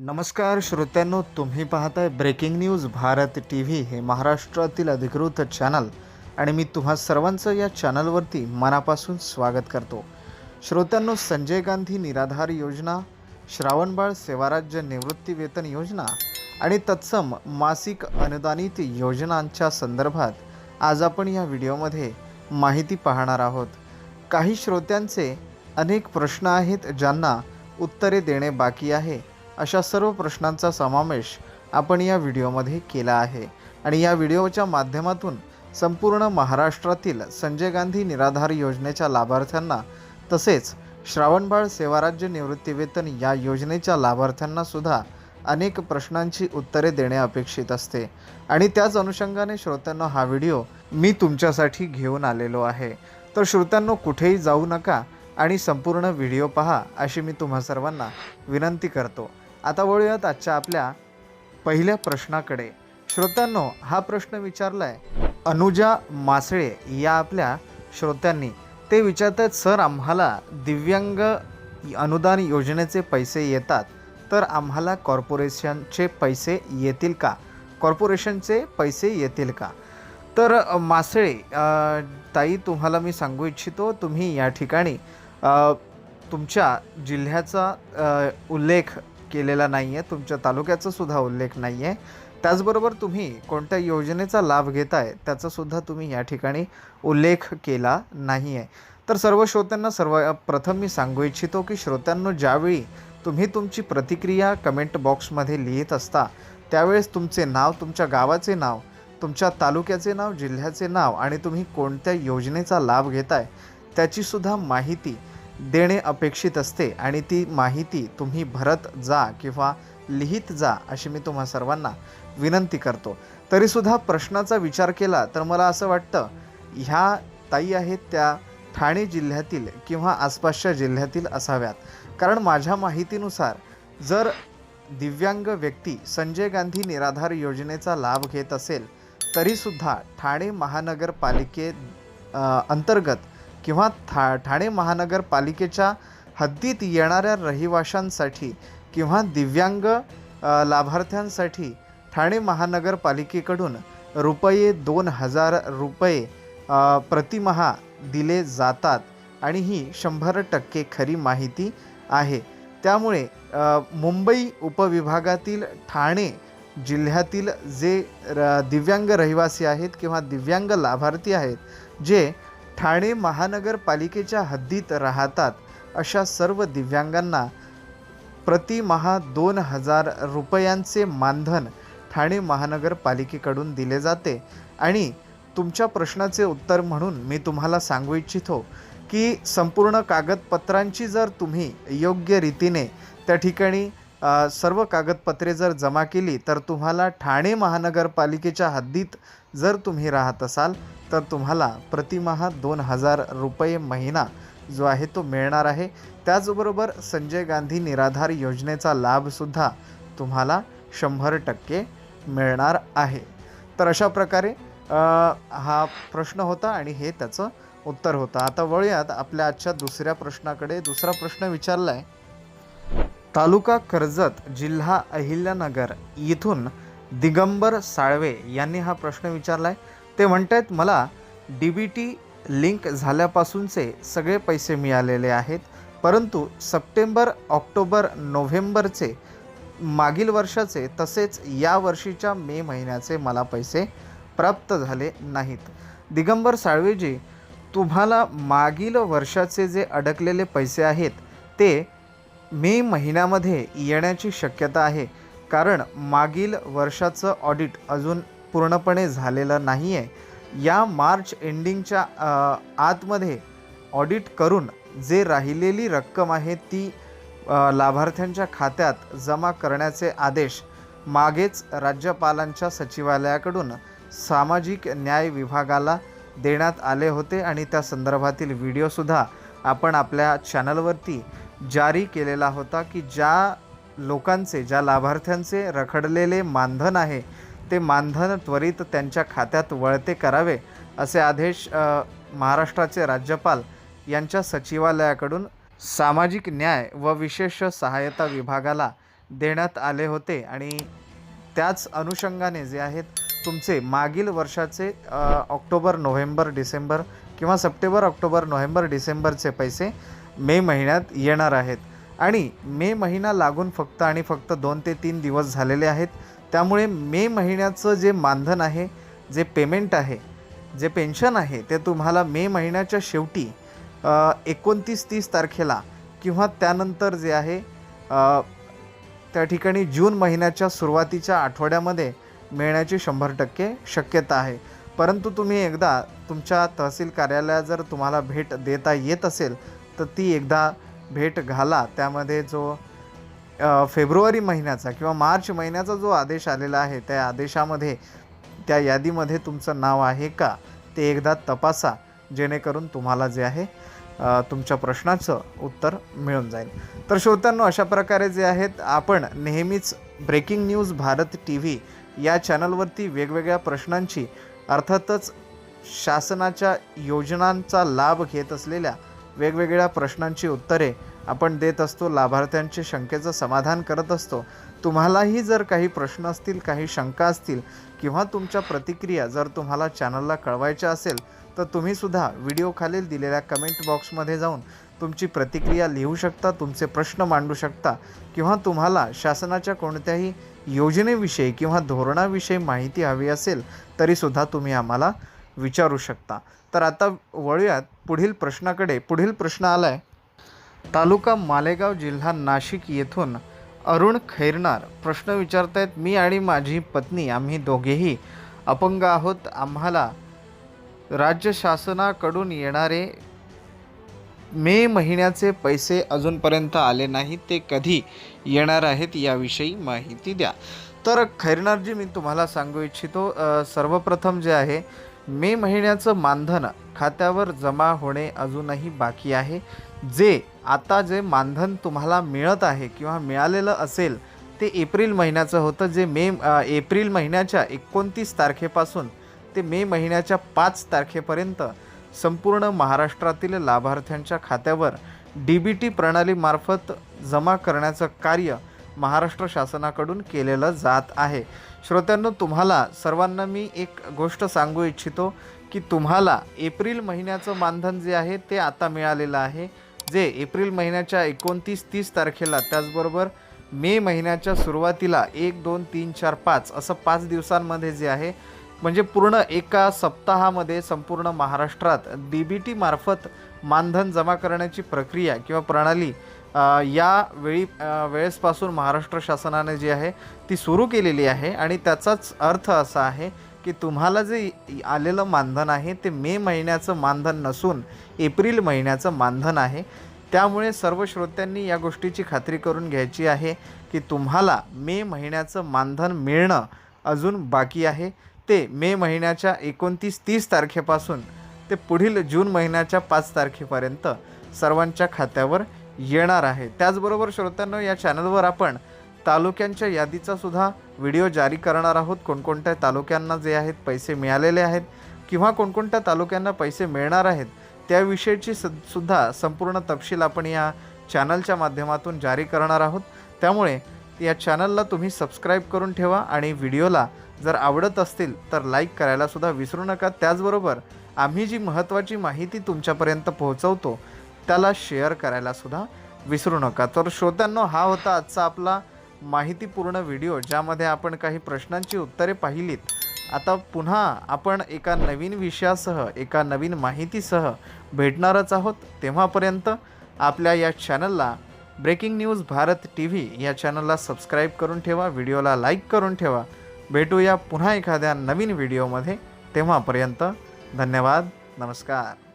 नमस्कार श्रोत्यांनो तुम्ही पाहताय breaking news Bharat T V हे महाराष्ट्रातील अधिकृत चॅनल आणि मी तुम्हा सर्वांचं या चॅनलवरती मनापासून स्वागत करतो. श्रोत्यांनो संजय गांधी निराधार योजना श्रावणबाळ सेवाराज्य निवृत्ती वेतन योजना आणि तत्सम मासिक अनुदानित योजनांच्या संदर्भात आज आपण या व्हिडिओमध्ये माहिती पाहणार आहोत. काही श्रोत्यांचे अनेक प्रश्न आहेत ज्यांना उत्तरे देणे बाकी आहे. अशा सर्व प्रश्नांचा समावेश आपण या व्हिडिओमध्ये केला आहे. आणि या व्हिडिओच्या माध्यमातून संपूर्ण महाराष्ट्रातील संजय गांधी निराधार योजनेच्या लाभार्थ्यांना तसेच श्रावणबाळ सेवाराज्य निवृत्तीवेतन या योजनेच्या लाभार्थ्यांना सुद्धा अनेक प्रश्नांची उत्तरे देणे अपेक्षित असते. आणि त्याच अनुषंगाने श्रोत्यांना हा व्हिडिओ मी तुमच्यासाठी घेऊन आलेलो आहे. तर श्रोत्यांनो कुठेही जाऊ नका आणि संपूर्ण व्हिडिओ पहा अशी मी तुम्हा सर्वांना विनंती करतो. आता वळूयात आजच्या आपल्या पहिल्या प्रश्नाकडे. श्रोत्यांनो हा प्रश्न विचारलाय अनुजा मासळे या आपल्या श्रोत्यांनी. ते विचारत आहेत सर आम्हाला दिव्यांग अनुदान योजनेचे पैसे येतात तर आम्हाला कॉर्पोरेशनचे पैसे येतील का? कॉर्पोरेशनचे पैसे येतील का? तर मासळे ताई तुम्हाला मी सांगू इच्छितो तुम्ही या ठिकाणी तुमच्या जिल्ह्याचा उल्लेख केलेला नाही आहे तुमच्या तालुक्याचा सुद्धा उल्लेख नाही आहे त्याचबरोबर तुम्ही कोणत्या योजनेचा लाभ घेताय आहे त्याचासुद्धा तुम्ही या ठिकाणी उल्लेख केला नाही आहे तर सर्व श्रोत्यांना सर्व प्रथम मी सांगू इच्छितो की श्रोत्यांनो ज्यावेळी तुम्ही तुमची प्रतिक्रिया कमेंट बॉक्समध्ये लिहित असता त्यावेळेस तुमचे नाव तुमच्या गावाचे नाव तुमच्या तालुक्याचे नाव जिल्ह्याचे नाव आणि तुम्ही कोणत्या योजनेचा लाभ घेताय त्याचीसुद्धा माहिती देणे अपेक्षित असते आणि ती माहिती तुम्ही भरत जा किंवा लिहित जा अशी मी तुम्हा सर्वांना विनंती करतो. तरीसुद्धा प्रश्नाचा विचार केला तर मला असं वाटतं ह्या ताई आहेत त्या ठाणे जिल्ह्यातील किंवा आसपासच्या जिल्ह्यातील असाव्यात. कारण माझ्या माहितीनुसार जर दिव्यांग व्यक्ती संजय गांधी निराधार योजनेचा लाभ घेत असेल तरीसुद्धा ठाणे महानगरपालिके अंतर्गत किंवा था ठाणे महानगरपालिकेच्या हद्दीत येणाऱ्या रहिवाशांसाठी किंवा दिव्यांग लाभार्थ्यांसाठी ठाणे महानगरपालिकेकडून रुपये दोन हजार रुपये प्रतिमहा दिले जातात आणि ही शंभर टक्के खरी माहिती आहे. त्यामुळे मुंबई उपविभागातील ठाणे जिल्ह्यातील जे र दिव्यांग रहिवासी आहेत किंवा दिव्यांग लाभार्थी आहेत जे ठाणे महानगरपालिकेच्या हद्दीत राहतात अशा सर्व दिव्यांगांना प्रतिमहा दोन हजार रुपयांचे मानधन ठाणे महानगरपालिकेकडून दिले जाते. आणि तुमच्या प्रश्नाचे उत्तर म्हणून मी तुम्हाला सांगू इच्छितो की संपूर्ण कागदपत्रांची जर तुम्ही योग्य रीतीने त्या ठिकाणी सर्व कागदपत्रे जर जमा केली तर तुम्हाला ठाणे महानगरपालिकेच्या हद्दीत जर तुम्ही राहत असाल तर तुम्हाला प्रतिमहा दोन हजार रुपये महिना जो आहे तो मिळणार आहे. त्याचबरोबर संजय गांधी निराधार योजनेचा लाभसुद्धा तुम्हाला शंभर टक्के मिळणार आहे. तर अशा प्रकारे हा प्रश्न होता आणि हे त्याचं उत्तर होतं. आता वळूयात आपल्या आजच्या दुसऱ्या प्रश्नाकडे. दुसरा प्रश्न विचारला आहे तालुका कर्जत जिल्हा अहिल्यानगर इथून दिगंबर साळवे यांनी हा प्रश्न विचारला आहे ते म्हणत आहेत मला डी बी टी लिंक झाल्यापासूनचे सगळे पैसे मिळालेले आहेत. परंतु सप्टेंबर ऑक्टोबर नोव्हेंबरचे मागील वर्षाचे तसेच या वर्षीच्या मे महिन्याचे मला पैसे प्राप्त झाले नाहीत. दिगंबर साळवेजी तुम्हाला मागील वर्षाचे जे अडकलेले पैसे आहेत ते मे महिन्यामध्ये येण्याची शक्यता आहे. कारण मागील वर्षाचं ऑडिट अजून पूर्णपणे झालेलं नाही आहे या मार्च एंडिंगच्या आतमध्ये ऑडिट करून जे राहिलेली रक्कम आहे ती लाभार्थ्यांच्या खात्यात जमा करण्याचे आदेश मागेच राज्यपालांच्या सचिवालयाकडून सामाजिक न्याय विभागाला देण्यात आले होते. आणि त्या संदर्भातील व्हिडिओसुद्धा आपण आपल्या चॅनलवरती जारी केलेला होता की ज्या लोकांचे ज्या लाभार्थ्यांचे रखडलेले मानधन आहे ते मानधन त्वरित त्यांच्या खात्यात वळते करावे असे आदेश महाराष्ट्राचे राज्यपाल यांच्या सचिवालयाकडून सामाजिक न्याय व विशेष सहायता विभागाला देण्यात आले होते. आणि त्याच अनुषंगाने जे आहेत तुमचे मागील वर्षाचे ऑक्टोबर नोव्हेंबर डिसेंबर किंवा सप्टेंबर ऑक्टोबर नोव्हेंबर डिसेंबरचे पैसे मे महिन्यात येणार आहेत. आणि मे महिना लागून फक्त आणि फक्त दोन ते तीन दिवस झालेले आहेत. त्यामुळे मे महिन्याचं जे मानधन आहे जे पेमेंट आहे जे पेन्शन आहे ते तुम्हाला मे महिन्याच्या शेवटी एकोणतीस तीस तारखेला किंवा त्यानंतर जे आहे त्या ठिकाणी जून महिन्याच्या सुरुवातीच्या आठवड्यामध्ये मिळण्याची शंभर टक्के शक्यता आहे. परंतु तुम्ही एकदा तुमच्या तहसील कार्यालयात जर तुम्हाला भेट देता येत असेल तर ती एकदा भेट घाला. त्यामध्ये जो फेब्रुवारी महिन्याचा किंवा मार्च महिन्याचा जो आदेश आलेला आहे त्या आदेशामध्ये त्या यादीमध्ये तुमचं नाव आहे का? ते एकदा तपासा जेणेकरून तुम्हाला जे आहे तुमच्या प्रश्नाचं उत्तर मिळून जाईल. तर श्रोत्यांनो अशा प्रकारे जे आहेत आपण नेहमीच breaking news Bharat T V या चॅनलवरती वेगवेगळ्या प्रश्नांची अर्थातच शासनाच्या योजनांचा लाभ घेत असलेल्या वेगवेगळ्या प्रश्नांची उत्तरे आपण देत असतो लाभार्थ्यांचे शंकेचं समाधान करत असतो. तुम्हालाही जर काही प्रश्न असतील काही शंका असतील किंवा तुमच्या प्रतिक्रिया जर तुम्हाला चॅनलला कळवायच्या असेल तर तुम्हीसुद्धा व्हिडिओ खालील दिलेल्या कमेंट बॉक्समध्ये जाऊन तुमची प्रतिक्रिया लिहू शकता तुमचे प्रश्न मांडू शकता किंवा तुम्हाला शासनाच्या कोणत्याही योजनेविषयी किंवा धोरणाविषयी माहिती हवी असेल तरीसुद्धा तुम्ही आम्हाला विचारू शकता. तर आता वळूयात पुढील प्रश्नाकडे. पुढील प्रश्न आला आहे तालुका मालेगाव जिल्हा नाशिक येथून अरुण खैरनार प्रश्न विचारतायत मी आणि माझी पत्नी आम्ही दोघेही अपंग आहोत. आम्हाला राज्य शासनाकडून येणारे मे महिन्याचे पैसे अजूनपर्यंत आले नाहीत ते कधी येणार आहेत याविषयी माहिती द्या. तर खैरनारजी मी तुम्हाला सांगू इच्छितो सर्वप्रथम जे आहे मे महिन्याचं मानधन खात्यावर जमा होणे अजूनही बाकी आहे. जे आता जे मानधन तुम्हाला मिळत आहे किंवा मिळालेलं असेल ते एप्रिल महिन्याचं होतं. जे मे एप्रिल महिन्याच्या एकोणतीस तारखेपासून ते मे महिन्याच्या पाच तारखेपर्यंत संपूर्ण महाराष्ट्रातील लाभार्थ्यांच्या खात्यावर डी बी टी प्रणालीमार्फत जमा करण्याचं कार्य महाराष्ट्र शासनाकडून केलेलं जात आहे. श्रोत्यांनो तुम्हाला सर्वांना मी एक गोष्ट सांगू इच्छितो की तुम्हाला एप्रिल महिन्याचं मानधन जे आहे ते आता मिळालेलं आहे. जे एप्रिल महिन्याच्या एकोणतीस तीस तारखेला त्याचबरोबर मे महिन्याच्या सुरुवातीला एक दोन तीन चार पाच असं पाच दिवसांमध्ये जे आहे म्हणजे पूर्ण एका सप्ताहामध्ये संपूर्ण महाराष्ट्रात डी बी टीमार्फत मानधन जमा करण्याची प्रक्रिया किंवा प्रणाली या वेळी वेळेसपासून महाराष्ट्र शासनाने जी आहे ती सुरू केलेली आहे. आणि त्याचाच अर्थ असा आहे की तुम्हाला जे आलेलं मानधन आहे ते मे महिन्याचं मानधन नसून एप्रिल महिन्याचं मानधन आहे. त्यामुळे सर्व श्रोत्यांनी या गोष्टीची खात्री करून घ्यायची आहे की तुम्हाला मे महिन्याचं मानधन मिळणं अजून बाकी आहे. ते मे महिन्याच्या एकोणतीस तीस तारखेपासून ते पुढील जून महिन्याच्या पाच तारखेपर्यंत सर्वांच्या खात्यावर येणार आहे. त्याचबरोबर श्रोत्यांनो या चॅनलवर आपण तालुक्यांच्या यादीचा सुद्धा व्हिडिओ जारी करणार आहोत. कोणकोणत्या तालुक्यांना जे आहेत पैसे मिळालेले आहेत किंवा कोणकोणत्या तालुक्यांना पैसे मिळणार आहेत त्याविषयीची स सुद्धा संपूर्ण तपशील आपण या चॅनलच्या माध्यमातून जारी करणार आहोत. त्यामुळे या चॅनलला तुम्ही सबस्क्राईब करून ठेवा आणि व्हिडिओला जर आवडत असतील तर लाईक करायलासुद्धा विसरू नका. त्याचबरोबर आम्ही जी महत्त्वाची माहिती तुमच्यापर्यंत पोहोचवतो त्याला शेअर करायला सुद्धा विसरू नका. तर श्रोत्यांनो हा होता आजचा आपला माहितीपूर्ण व्हिडिओ ज्यामध्ये आपण काही प्रश्नांची उत्तरे पाहिलीत. आता पुन्हा आपण एका नवीन विषयासह एका नवीन माहितीसह भेटणारच आहोत. तेव्हापर्यंत आपल्या या चॅनलला breaking news Bharat T V या चॅनलला सबस्क्राईब करून ठेवा व्हिडिओला लाईक करून ठेवा. भेटूया पुन्हा एखाद्या नवीन व्हिडिओमध्ये तेव्हापर्यंत धन्यवाद नमस्कार.